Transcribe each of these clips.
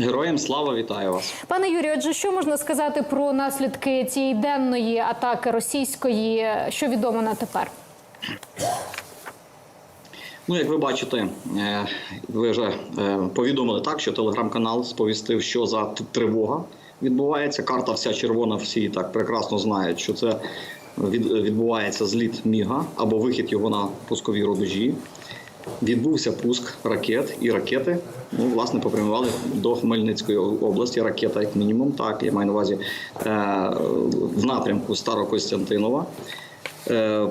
Героям слава вітаю вас. Пане Юрію, отже, що можна сказати про наслідки цієї денної атаки російської? Що відомо на тепер? Ну, як ви бачите, е, ви вже е, повідомили так, що телеграм-канал сповістив, що за тривога відбувається. Карта вся червона, всі так прекрасно знають, що це відбувається зліт Міга або вихід його на пускові рубежі. Відбувся пуск ракет, і ракети ну, власне попрямували до Хмельницької області. Ракета, як мінімум, так я маю на увазі е, в напрямку Старокостянтинова. Е,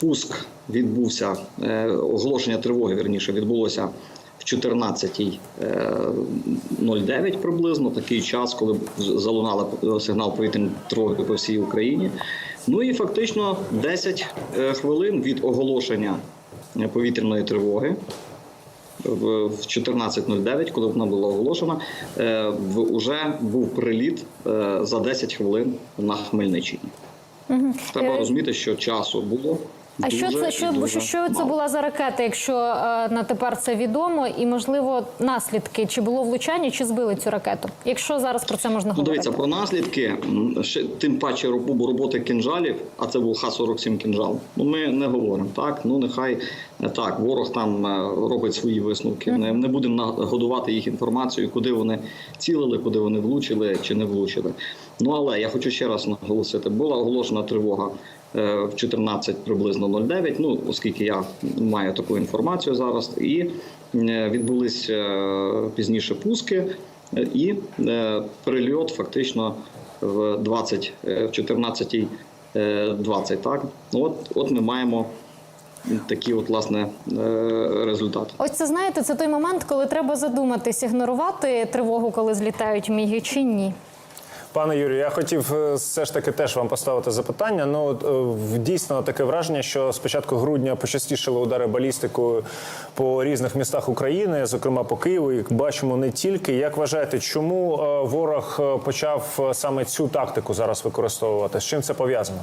Пуск відбувся, е, оголошення тривоги вірніше відбулося в 14.09 приблизно, такий час, коли залунала сигнал повітряної тривоги по всій Україні. Ну і фактично 10 е, хвилин від оголошення е, повітряної тривоги. В в 14.09, коли вона була оголошена, вже був приліт е, за 10 хвилин на Хмельниччині. Треба Е, розуміти, що часу було. А що це що, що, що це була за ракета, якщо е, на тепер це відомо, і можливо наслідки, чи було влучання, чи збили цю ракету? Якщо зараз про це можна Ну, говорити? дивіться, про наслідки, ще тим паче роб- роботи кінжалів, а це був Х-47 кінжал. Ну ми не говоримо. Так, ну нехай е, так, ворог там е, робить свої висновки. Не, не будемо нагодувати їх інформацією, куди вони цілили, куди вони влучили чи не влучили. Ну але я хочу ще раз наголосити: була оголошена тривога. е, В 14 приблизно 09, ну оскільки я маю таку інформацію зараз, і е, відбулись е, пізніше пуски, і прильот фактично в 20, е, в 14 е, 20, так? От, от ми маємо такі от, власне, результати. Ось це знаєте, це той момент, коли треба задуматись, ігнорувати тривогу, коли злітають міги, чи ні. Пане Юрію, я хотів е, все ж таки теж вам поставити запитання. Ну е, дійсно таке враження, що з початку грудня почастішили удари балістикою по різних містах України, зокрема по Києву. І бачимо не тільки. Як вважаєте, чому е, ворог почав саме цю тактику зараз використовувати? З чим це пов'язано?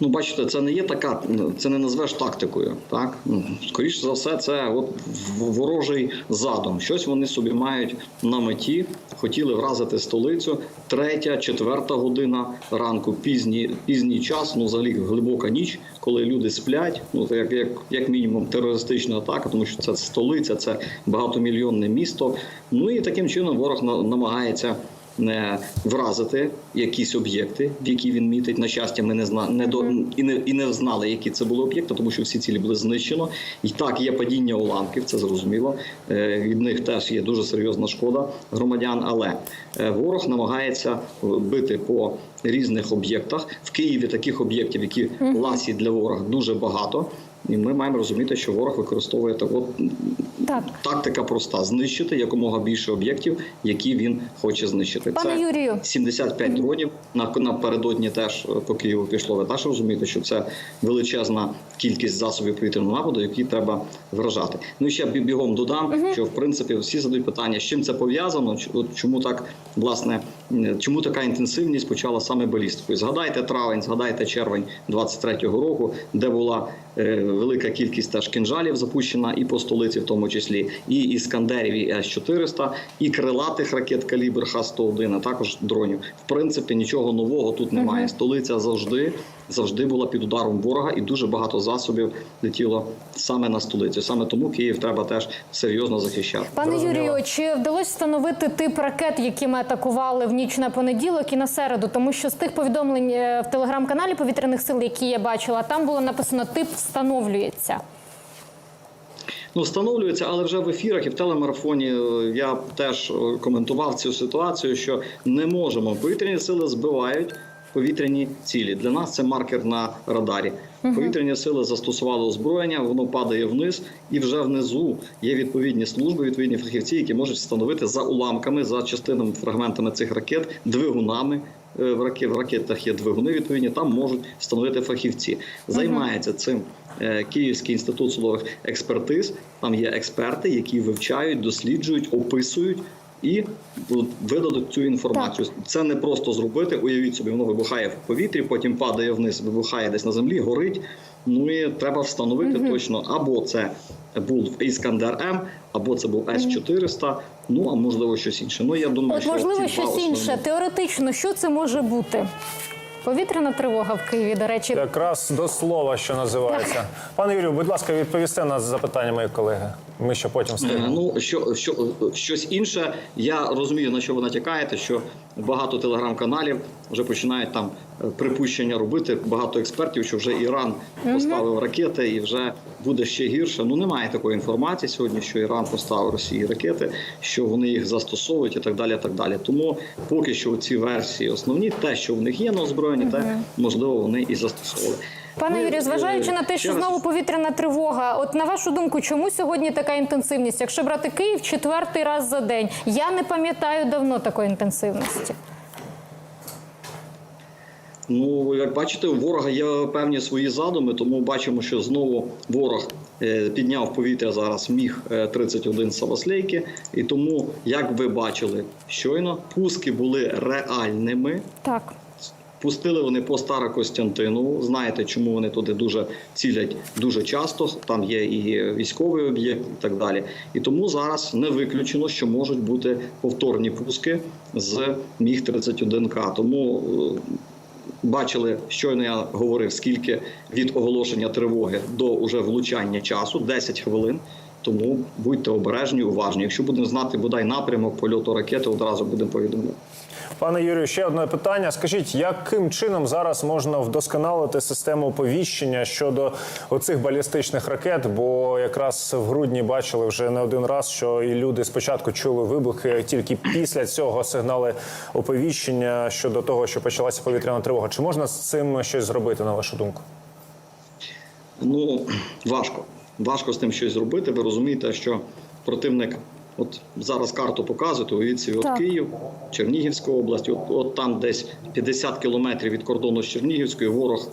Ну, бачите, це не є така, це не назвеш тактикою. Так Ну, скоріше за все, це от ворожий задум. Щось вони собі мають на меті. Хотіли вразити столицю. Третя, четверта година ранку, пізній, пізній час, ну взагалі глибока ніч, коли люди сплять. Ну як, як, як мінімум терористична атака, тому що це столиця, це багатомільйонне місто. Ну і таким чином ворог на- намагається вразити якісь об'єкти, в які він мітить. На щастя, ми не зна не до і не і не знали, які це були об'єкти, тому що всі цілі були знищено. І так є падіння уламків, це зрозуміло. Е, Від них теж є дуже серйозна шкода громадян. Але е, ворог намагається бити по різних об'єктах. В Києві таких об'єктів, які ласі для ворога, дуже багато. І ми маємо розуміти, що ворог використовує так. От Так. Тактика проста: знищити якомога більше об'єктів, які він хоче знищити. Пане це Юрію. 75 дронів. На напередодні теж е, по Києву пішло. Ви теж розумієте, що це величезна кількість засобів повітряного нападу, які треба вражати. Ну і ще бігом додам, що в принципі всі задають питання, з чим це пов'язано, чому так власне, чому така інтенсивність почала саме балістикою. Згадайте травень, згадайте червень 23-го року, де була е, велика кількість теж кінжалів запущена і по столиці, в тому числі, і іскандерів, і С-400, і крилатих ракет калібр Х-101, а також дронів. В принципі, нічого нового тут немає. Столиця завжди завжди була під ударом ворога, і дуже багато засобів летіло саме на столицю. Саме тому Київ треба теж серйозно захищати. Пане Юрію, чи вдалося встановити тип ракет, які ми атакували в ніч на понеділок і на середу? Тому що з тих повідомлень е, в телеграм-каналі повітряних сил, які я бачила, там було написано тип встановлюється. Ну, встановлюється, але вже в ефірах і в телемарафоні е, я теж е, коментував цю ситуацію, що не можемо. Повітряні сили збивають повітряні цілі. Для нас це маркер на радарі. Повітряні сили застосували озброєння, воно падає вниз, і вже внизу є відповідні служби, відповідні фахівці, які можуть встановити за уламками, за частинами фрагментами цих ракет, двигунами. е, В ракет- в ракетах є двигуни відповідні, там можуть встановити фахівці. Займається цим е, Київський інститут судових експертиз. Там є експерти, які вивчають, досліджують, описують і видадуть цю інформацію. Це не просто зробити. Уявіть собі, воно вибухає в повітрі, потім падає вниз, вибухає десь на землі, горить. Ну і треба встановити точно, або це був Іскандер М, або це був С-400, ну а можливо щось інше. Ну я думаю, От що можливо щось основні. інше. Теоретично, що це може бути? Повітряна тривога в Києві, до речі, Якраз до слова, що називається. Пане Юрію, будь ласка, відповісте на запитання моїх колеги. Ми ще потім встигнемо. Ну що, що щось інше. Я розумію на що ви натякаєте, що багато телеграм-каналів вже починають там припущення робити. Багато експертів, що вже Іран поставив ракети і вже буде ще гірше. Ну немає такої інформації сьогодні, що Іран поставив Росії ракети, що вони їх застосовують і так далі. Так далі. Тому поки що ці версії основні, те, що в них є на озброєнні, те можливо вони і застосовували. Пане Юрію, зважаючи е, на те, що знову повітряна тривога, от на вашу думку, чому сьогодні така інтенсивність? Якщо брати Київ четвертий раз за день, я не пам'ятаю давно такої інтенсивності. Ну, як бачите, у ворога є певні свої задуми, тому бачимо, що знову ворог е, підняв повітря зараз міг 31 Саваслейки. І тому, як ви бачили щойно, пуски були реальними. Так. Пустили вони по Старокостянтинову. Знаєте, чому вони туди дуже цілять дуже часто. Там є і військовий об'єкт, і так далі. І тому зараз не виключено, що можуть бути повторні пуски з міг 31 к Тому е, бачили, щойно я говорив, скільки від оголошення тривоги до уже влучання часу 10 хвилин. Тому будьте обережні, уважні. Якщо будемо знати бодай напрямок польоту ракети, одразу будемо повідомляти. Пане Юрію, ще одне питання. Скажіть, яким чином зараз можна вдосконалити систему оповіщення щодо оцих балістичних ракет? Бо якраз в грудні бачили вже не один раз, що і люди спочатку чули вибухи, тільки після цього сигнали оповіщення щодо того, що почалася повітряна тривога. Чи можна з цим щось зробити, на вашу думку? Ну важко. Важко з тим щось зробити. Ви розумієте, що противник, от зараз карту показує, то уявіть собі, от Київ, Чернігівська область, от, от там десь 50 кілометрів від кордону з Чернігівською ворог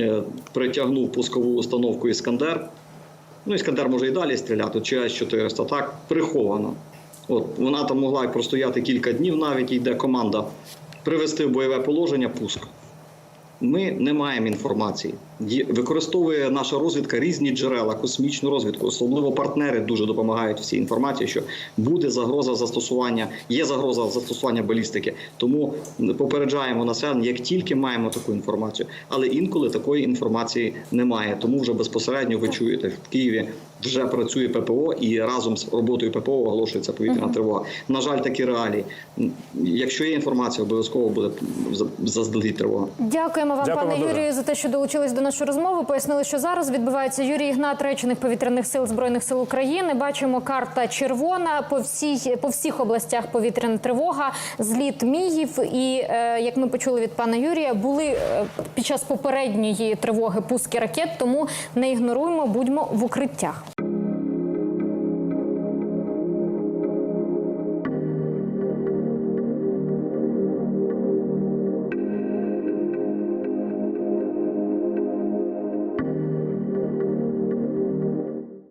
е, притягнув пускову установку Іскандер. Ну, Іскандер може і далі стріляти, чи С-400, так, приховано. От, вона там могла й простояти кілька днів, навіть йде команда привести в бойове положення пуск. Ми не маємо інформації. Використовує наша розвідка різні джерела, космічну розвідку. Особливо партнери дуже допомагають в цій інформації, що буде загроза застосування, є загроза застосування балістики. Тому попереджаємо населення, як тільки маємо таку інформацію. Але інколи такої інформації немає. Тому вже безпосередньо ви чуєте в Києві. Вже працює ППО і разом з роботою ППО оголошується повітряна тривога. На жаль, такі реалії. Якщо є інформація, обов'язково буде за- заздалегідь тривога. Дякуємо вам, Дякуємо пане. Юрію, за те, що долучились до нашої розмову Пояснили, що зараз відбувається Юрій Ігнат, речених повітряних сил збройних сил України. Бачимо карта червона по всій по всіх областях повітряна тривога, зліт мігів. І е, як ми почули від пана Юрія, були е, під час попередньої тривоги пуски ракет. Тому не ігноруємо, будьмо в укриттях.